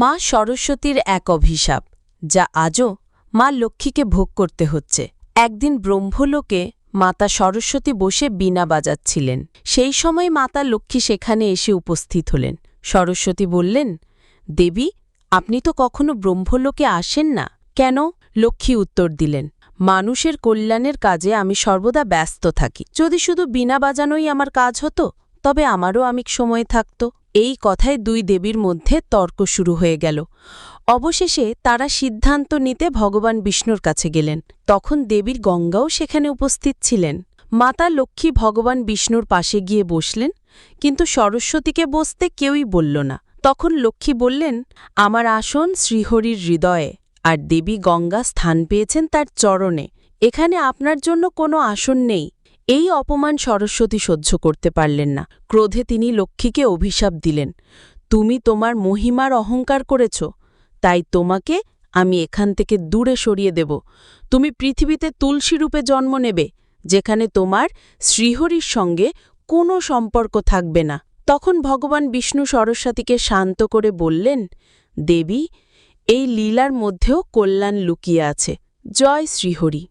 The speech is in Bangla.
মা সরস্বতীর এক অভিশাপ, যা আজও মা লক্ষ্মীকে ভোগ করতে হচ্ছে। একদিন ব্রহ্মলোকে মাতা সরস্বতী বসে বীণা বাজাচ্ছিলেন। সেই সময় মাতা লক্ষ্মী সেখানে এসে উপস্থিত হলেন। সরস্বতী বললেন, দেবী, আপনি তো কখনো ব্রহ্মলোকে আসেন না? কেন? লক্ষ্মী উত্তর দিলেন, মানুষের কল্যাণের কাজে আমি সর্বদা ব্যস্ত থাকি। যদি শুধু বীণা বাজানোই আমার কাজ হতো তবে আমারও আমিক সময় থাকত। এই কথায় দুই দেবীর মধ্যে তর্ক শুরু হয়ে গেল। অবশেষে তারা সিদ্ধান্ত নিতে ভগবান বিষ্ণুর কাছে গেলেন। তখন দেবীর গঙ্গাও সেখানে উপস্থিত ছিলেন। মাতা লক্ষ্মী ভগবান বিষ্ণুর পাশে গিয়ে বসলেন, কিন্তু সরস্বতীকে বসতে কেউই বলল না। তখন লক্ষ্মী বললেন, আমার আসন শ্রীহরির হৃদয়ে, আর দেবী গঙ্গা স্থান পেয়েছেন তার চরণে। এখানে আপনার জন্য কোনো আসন নেই। এই অপমান সরস্বতী সহ্য করতে পারলেন না। ক্রোধে তিনি লক্ষ্মীকে অভিশাপ দিলেন, তুমি তোমার মহিমার অহংকার করেছ, তাই তোমাকে আমি এখান থেকে দূরে সরিয়ে দেব। তুমি পৃথিবীতে তুলসী রূপে জন্ম নেবে, যেখানে তোমার শ্রীহরির সঙ্গে কোনো সম্পর্ক থাকবে না। তখন ভগবান বিষ্ণু সরস্বতীকে শান্ত করে বললেন, দেবী, এই লীলার মধ্যেও কল্যাণ লুকিয়ে আছে। জয় শ্রীহরি।